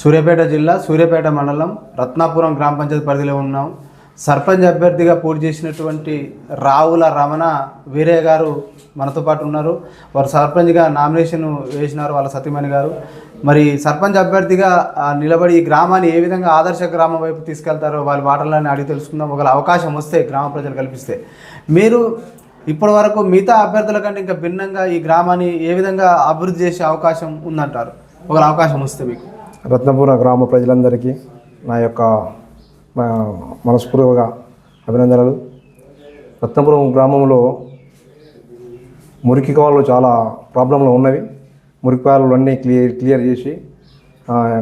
సూర్యాపేట జిల్లా సూర్యాపేట మండలం రత్నాపురం గ్రామ పంచాయతీ పరిధిలో ఉన్నాం. సర్పంచ్ అభ్యర్థిగా పోటీ చేసినటువంటి రావుల రమణ వీరయ్య గారు మనతో పాటు ఉన్నారు. వారు సర్పంచ్గా నామినేషన్ వేసినారు వాళ్ళ సతీమణి గారు. మరి సర్పంచ్ అభ్యర్థిగా నిలబడి ఈ గ్రామాన్ని ఏ విధంగా ఆదర్శ గ్రామం వైపు తీసుకెళ్తారో వాళ్ళ మాటలని అడిగి తెలుసుకుందాం. ఒకవేళ అవకాశం వస్తే గ్రామ ప్రజలు కల్పిస్తే. మీరు ఇప్పటి వరకు మిగతా అభ్యర్థుల కంటే ఇంకా భిన్నంగా ఈ గ్రామాన్ని ఏ విధంగా అభివృద్ధి చేసే అవకాశం ఉందంటారు? ఒకవేళ అవకాశం వస్తే మీకు. రత్నపుర గ్రామ ప్రజలందరికీ నా యొక్క మా మనస్ఫూర్తిగా అభినందనలు. రత్నపురం గ్రామంలో మురికి కాలువలు చాలా ప్రాబ్లంలు ఉన్నవి. మురికి కాలువలు అన్నీ క్లియర్ క్లియర్ చేసి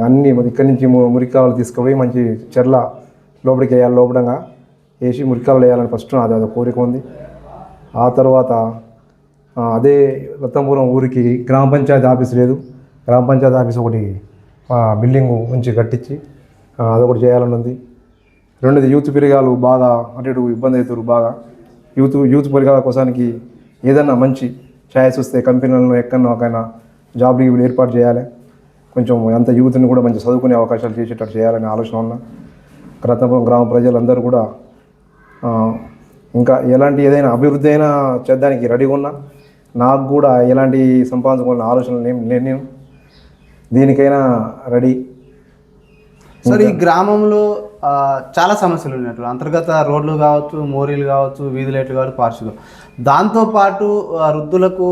అన్నీ మరి ఇక్కడి నుంచి మురికి కాలువలు తీసుకుపోయి మంచి చెర్ల లోపలికి వేయాలి లోపడంగా వేసి మురికి కాలువలు వేయాలని ఫస్ట్ అది అది కోరిక ఉంది. ఆ తర్వాత అదే రత్నపురం ఊరికి గ్రామ పంచాయతీ ఆఫీస్ లేదు. గ్రామ పంచాయతీ ఆఫీస్ ఒకటి బిల్డింగు మంచి కట్టించి అది అదొకటి చేయాలని ఉంది. రెండోది యూత్ పిరగాలు బాగా అటు ఇటు ఇబ్బంది అవుతారు బాగా. యూత్ యూత్ పిరగాల కోసానికి ఏదన్నా మంచి ఛాయిస్ వస్తే కంపెనీలను ఎక్కడో ఒకైనా జాబ్లు ఇవి ఏర్పాటు చేయాలి. కొంచెం అంత యూత్ని కూడా మంచి చదువుకునే అవకాశాలు చేసేటట్టు చేయాలని ఆలోచన ఉన్న. రత్నపురం గ్రామ ప్రజలందరూ కూడా ఇంకా ఎలాంటి ఏదైనా అభివృద్ధి అయినా చేద్దానికి రెడీగా ఉన్నా. నాకు కూడా ఎలాంటి సంపాదించుకోవాలని ఆలోచనలు నేను లేని నేను. దీనికైనా రెడీ. సార్ ఈ గ్రామంలో చాలా సమస్యలు ఉన్నట్టు అంతర్గత రోడ్లు కావచ్చు మోరీలు కావచ్చు వీధి లైట్లు కావచ్చు పార్షులు దాంతోపాటు వృద్ధులకు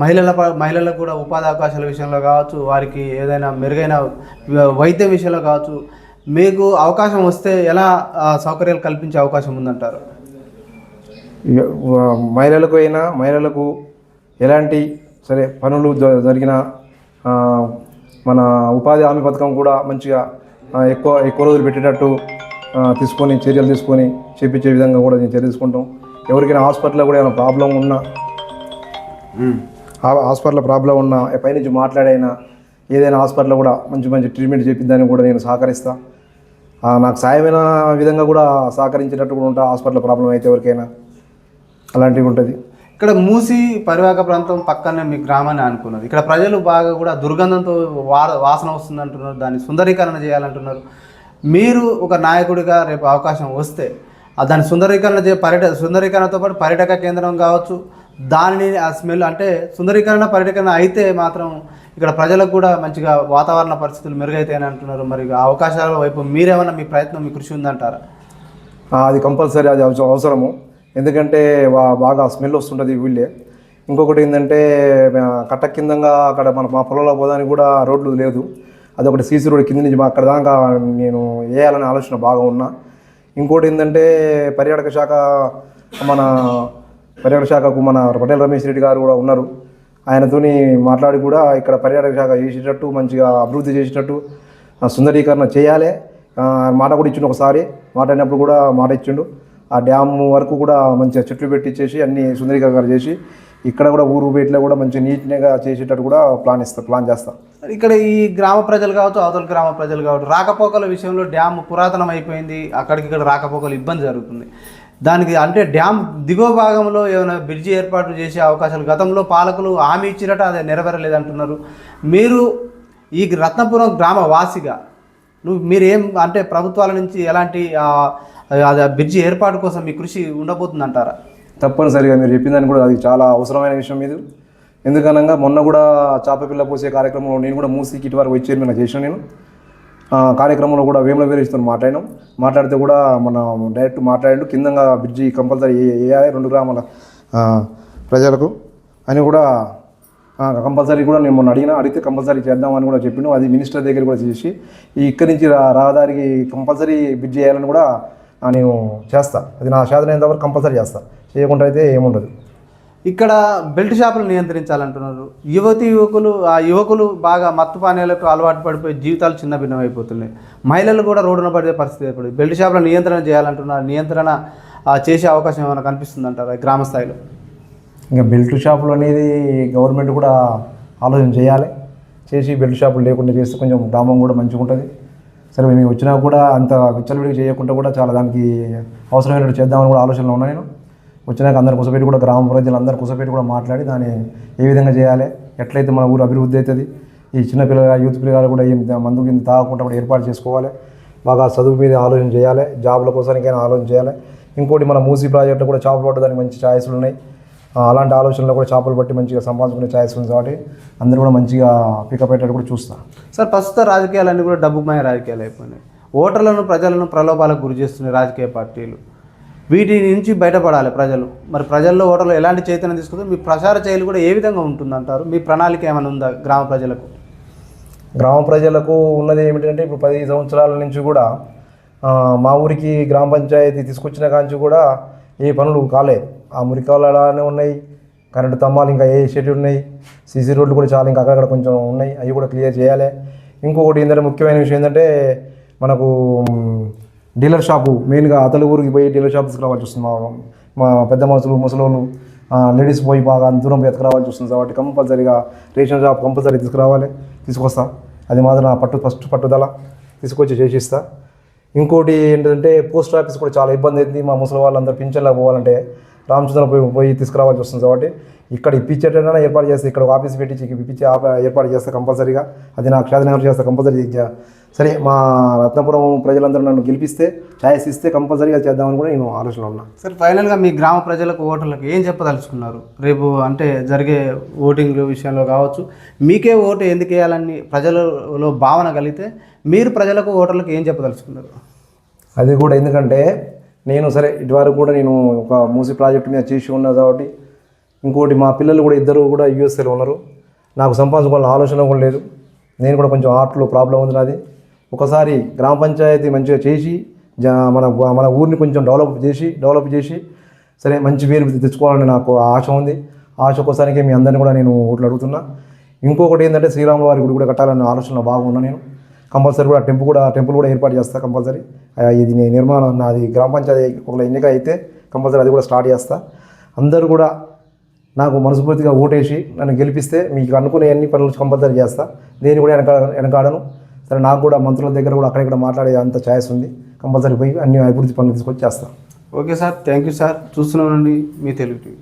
మహిళల మహిళలకు కూడా ఉపాధి అవకాశాల విషయంలో కావచ్చు వారికి ఏదైనా మెరుగైన వైద్యం విషయంలో కావచ్చు మీకు అవకాశం వస్తే ఎలా సౌకర్యాలు కల్పించే అవకాశం ఉందంటారు? మహిళలకు అయినా మహిళలకు ఎలాంటి సరే పనులు జరిగిన మన ఉపాధి హామీ పథకం కూడా మంచిగా ఎక్కువ ఎక్కువ రోజులు పెట్టేటట్టు తీసుకొని చర్యలు తీసుకొని చేపించే విధంగా కూడా నేను చర్య తీసుకుంటాం. ఎవరికైనా హాస్పిటల్లో కూడా ఏమైనా ప్రాబ్లం ఉన్నా హాస్పిటల్లో ప్రాబ్లం ఉన్నా పైనుంచి మాట్లాడైనా ఏదైనా హాస్పిటల్లో కూడా మంచి మంచి ట్రీట్మెంట్ చేపించడానికి కూడా నేను సహకరిస్తా. నాకు సాయమైన విధంగా కూడా సహకరించేటట్టు కూడా ఉంటా హాస్పిటల్ ప్రాబ్లం అయితే ఎవరికైనా. అలాంటివి ఉంటుంది. ఇక్కడ మూసి పరివాహక ప్రాంతం పక్కనే మీ గ్రామాన్ని అనుకున్నది ఇక్కడ ప్రజలు బాగా కూడా దుర్గంధంతో వా వాసన వస్తుంది అంటున్నారు దాన్ని సుందరీకరణ చేయాలంటున్నారు. మీరు ఒక నాయకుడిగా రేపు అవకాశం వస్తే దాని సుందరీకరణ చే పర్యట సుందరీకరణతో పాటు పర్యాటక కేంద్రం కావచ్చు దానిని ఆ స్మెల్ అంటే సుందరీకరణ పర్యటకరణ అయితే మాత్రం ఇక్కడ ప్రజలకు కూడా మంచిగా వాతావరణ పరిస్థితులు మెరుగైతాయని అంటున్నారు. మరి అవకాశాల వైపు మీరేమన్నా మీ ప్రయత్నం మీ కృషి ఉందంటారా? అది కంపల్సరీ అది అవసరము. ఎందుకంటే బాగా స్మెల్ వస్తుంటుంది వీళ్ళే. ఇంకొకటి ఏంటంటే కట్ట కిందంగా అక్కడ మన మా పొలంలో పోదానికి కూడా రోడ్లు లేదు. అదొకటి సీసీ రోడ్ కింద నుంచి మా అక్కడ దాకా నేను వేయాలనే ఆలోచన బాగా ఉన్నా. ఇంకోటి ఏంటంటే పర్యాటక శాఖ మన పర్యాటక శాఖకు మన పటేల్ రమేష్ రెడ్డి గారు కూడా ఉన్నారు. ఆయనతోని మాట్లాడి కూడా ఇక్కడ పర్యాటక శాఖ చేసేటట్టు మంచిగా అభివృద్ధి చేసేటట్టు సుందరీకరణ చేయాలి. మాట కూడా ఇచ్చిండు ఒకసారి. మాట అయినప్పుడు కూడా మాట ఇచ్చిండు. ఆ డ్యామ్ వరకు కూడా మంచిగా చెట్లు పెట్టించేసి అన్ని సుందరీకరణ చేసి ఇక్కడ కూడా ఊరు బయటలో కూడా మంచిగా నీట్గా చేసేటట్టు కూడా ప్లాన్ ఇస్తా ప్లాన్ చేస్తా. ఇక్కడ ఈ గ్రామ ప్రజలు కావచ్చు అవతల గ్రామ ప్రజలు కావచ్చు రాకపోకల విషయంలో డ్యామ్ పురాతనం అయిపోయింది అక్కడికి ఇక్కడ రాకపోకలు ఇబ్బంది జరుగుతుంది. దానికి అంటే డ్యామ్ దిగువ భాగంలో ఏమైనా బ్రిడ్జి ఏర్పాటు చేసే అవకాశాలు గతంలో పాలకులు హామీ ఇచ్చినట్టు అది నెరవేరలేదంటున్నారు. మీరు ఈ రత్నపురం గ్రామ వాసిగా నువ్వు మీరు ఏం అంటే ప్రభుత్వాల నుంచి ఎలాంటి అది ఆ బ్రిడ్జి ఏర్పాటు కోసం మీ కృషి ఉండబోతుందంటారా? తప్పనిసరిగా మీరు చెప్పిందని కూడా అది చాలా అవసరమైన విషయం ఇది. ఎందుకనగా మొన్న కూడా చేప పిల్ల పోసే కార్యక్రమంలో నేను కూడా మూసీకి ఇటు వరకు వచ్చి చైర్మన్ చేశాను నేను. ఆ కార్యక్రమంలో కూడా వేముల వీరేష్తో మాట్లాడినాం. మాట్లాడితే కూడా మన డైరెక్ట్ మాట్లాడిండు. కిందంగా బ్రిడ్జి కంపల్సరీ వేయాలి రెండు గ్రామాల ప్రజలకు అని కూడా కంపల్సరీ కూడా నేను మొన్న అడిగిన. అడిగితే కంపల్సరీ చేద్దామని కూడా చెప్పిండు అది మినిస్టర్ దగ్గర కూడా చేసి ఇక్కడి నుంచి రహదారికి కంపల్సరీ బ్రిడ్జ్ చేయాలని కూడా నేను చేస్తా. అది నా శాతం వరకు కంపల్సరీ చేస్తా. చేయకుండా అయితే ఏముండదు. ఇక్కడ బెల్ట్ షాపులు నియంత్రించాలంటున్నారు. యువతి యువకులు ఆ యువకులు బాగా మత్తు పానీయాలకు అలవాటు పడిపోయి జీవితాలు చిన్న భిన్నం అయిపోతున్నాయి మహిళలు కూడా రోడ్డున పడే పరిస్థితి ఏర్పడింది. బెల్ట్ షాపుల నియంత్రణ చేయాలంటున్నారు. నియంత్రణ చేసే అవకాశం ఏమైనా కనిపిస్తుందంటారా ఈ గ్రామ స్థాయిలో? ఇంకా బెల్ట్ షాపులు అనేది గవర్నమెంట్ కూడా ఆలోచన చేయాలి. చేసి బెల్ట్ షాపులు లేకుండా చేస్తే కొంచెం గ్రామం కూడా మంచిగా ఉంటుంది సరే మేము వచ్చినా కూడా అంత విచ్చలవిడి చేయకుండా కూడా చాలా దానికి అవసరమైనట్టు చేద్దామని కూడా ఆలోచనలో ఉన్నా నేను. వచ్చినాక అందరు కుసపెట్టి కూడా గ్రామ ప్రజలందరూ కుసపెట్టి కూడా మాట్లాడి దాన్ని ఏ విధంగా చేయాలి ఎట్లయితే మన ఊరు అభివృద్ధి అవుతుంది ఈ చిన్న పిల్లలు యూత్ పిల్లలు కూడా ఏం మందు కింద తాగకుండా కూడా ఏర్పాటు చేసుకోవాలి బాగా చదువు మీద ఆలోచన చేయాలి జాబ్ల కోసానికైనా ఆలోచన చేయాలి. ఇంకోటి మన మూసీ ప్రాజెక్టు కూడా చేపలు పట్టడానికి మంచి ఛాయిస్లు ఉన్నాయి. అలాంటి ఆలోచనలో కూడా చేపలు పట్టి మంచిగా సంపాదించుకునే ఛాయిస్ ఉంది కాబట్టి అందరూ కూడా మంచిగా పికప్ అయ్యేటట్టు కూడా చూస్తాను సార్ ప్రస్తుత రాజకీయాలన్నీ కూడా డబ్బుమయ రాజకీయాలు అయిపోయినాయి. ఓటర్లను ప్రజలను ప్రలోభాలకు గురి చేస్తున్నాయి రాజకీయ పార్టీలు. వీటి నుంచి బయటపడాలి ప్రజలు. మరి ప్రజల్లో ఓటర్లు ఎలాంటి చైతన్యం తీసుకుంటారు? మీ ప్రచార చర్యలు కూడా ఏ విధంగా ఉంటుందంటారు? మీ ప్రణాళిక ఏమైనా ఉందా గ్రామ ప్రజలకు? గ్రామ ప్రజలకు ఉన్నది ఏమిటంటే ఇప్పుడు పది సంవత్సరాల నుంచి కూడా మా ఊరికి గ్రామ పంచాయతీ తీసుకొచ్చిన కాంచి కూడా ఏ పనులు కాలేదు. ఆ మురికాలు అలానే ఉన్నాయి. కరెంటు స్తంభాలు ఇంకా ఏ షెడ్ ఉన్నాయి. సీసీ రోడ్లు కూడా చాలా ఇంకా అక్కడక్కడ కొంచెం ఉన్నాయి. అవి కూడా క్లియర్ చేయాలి. ఇంకొకటి ఏంటంటే ముఖ్యమైన విషయం ఏంటంటే మనకు డీలర్ షాపు మెయిన్గా అతల ఊరికి పోయి డీలర్ షాప్ తీసుకురావాల్సి వస్తుంది. మా మా పెద్ద మనుషులు ముసలోళ్ళు లేడీస్ పోయి బాగా దూరం ఎత్తుకురావాల్సి వస్తుంది. కాబట్టి కంపల్సరీగా రేషన్ షాప్ కంపల్సరీ తీసుకురావాలి. తీసుకొస్తా. అది మాత్రం నా పట్టు ఫస్ట్ పట్టుదల. తీసుకొచ్చి చేసిస్తా. ఇంకోటి ఏంటంటే పోస్ట్ ఆఫీస్ కూడా చాలా ఇబ్బంది అయింది. మా ముసలి వాళ్ళందరూ పింఛన్లకు పోవాలంటే రామచంద్రం పోయి పోయి తీసుకురావాల్సి వస్తుంది కాబట్టి ఇక్కడ ఇప్పించేటైనా ఏర్పాటు చేస్తే ఇక్కడ ఆఫీస్ పెట్టి ఇప్పించి ఏర్పాటు చేస్తే కంపల్సరీగా అది నాకు క్షాదనగర్ చేస్తే కంపల్సరీ సరే మా రత్నపురం ప్రజలందరూ నన్ను గెలిపిస్తే ఛాయిస్ ఇస్తే కంపల్సరీగా చేద్దామని కూడా నేను ఆలోచనలో ఉన్నా. సార్ ఫైనల్గా మీ గ్రామ ప్రజలకు ఓటర్లకు ఏం చెప్పదలుచుకున్నారు? రేపు అంటే జరిగే ఓటింగ్ విషయంలో కావచ్చు మీకే ఓటు ఎందుకు వేయాలని ప్రజలలో భావన కలిగితే మీరు ప్రజలకు ఓటర్లకు ఏం చెప్పదలుచుకున్నారు? అది కూడా ఎందుకంటే నేను సరే ఇటువరకు కూడా నేను ఒక మూసి ప్రాజెక్ట్ మీద చేసి ఉన్నా కాబట్టి ఇంకోటి మా పిల్లలు కూడా ఇద్దరు కూడా యూఎస్ఏలో ఉన్నారు. నాకు సంపాదించుకోవాలని ఆలోచన కూడా లేదు. నేను కూడా కొంచెం ఆర్ట్లో ప్రాబ్లం ఉంది నాది. ఒకసారి గ్రామ పంచాయతీ మంచిగా చేసి జా మన మన ఊరిని కొంచెం డెవలప్ చేసి డెవలప్ చేసి సరే మంచి పేరు తెచ్చుకోవాలని నాకు ఆశ ఉంది. ఆశ ఒక్కసారికి మీ అందరిని కూడా నేను ఓట్లు అడుగుతున్నా. ఇంకొకటి ఏంటంటే శ్రీరాముల వారి గుడి కూడా కట్టాలన్న ఆలోచన బాగున్నా నేను. కంపల్సరీ కూడా టెంపుల్ కూడా టెంపుల్ కూడా ఏర్పాటు చేస్తా కంపల్సరీ. ఇది నిర్మాణం నాది గ్రామ పంచాయతీ ఒక ఎన్నిక అయితే కంపల్సరీ అది కూడా స్టార్ట్ చేస్తా. అందరూ కూడా నాకు మనస్ఫూర్తిగా ఓటేసి నన్ను గెలిపిస్తే మీకు అనుకునే అన్ని పనులు కంపల్సరీ చేస్తా. దేని కూడా వెనక వెనకాడను. సరే నాకు కూడా మంత్రుల దగ్గర కూడా అక్కడ ఇక్కడ మాట్లాడే అంత ఛాయిస్ ఉంది. కంపల్సరీ పోయి అన్ని అభివృద్ధి పనులు తీసుకొచ్చి చేస్తాను okay sir thank you sir. చూస్తున్నానండి మీ తెలుగు టీవీ.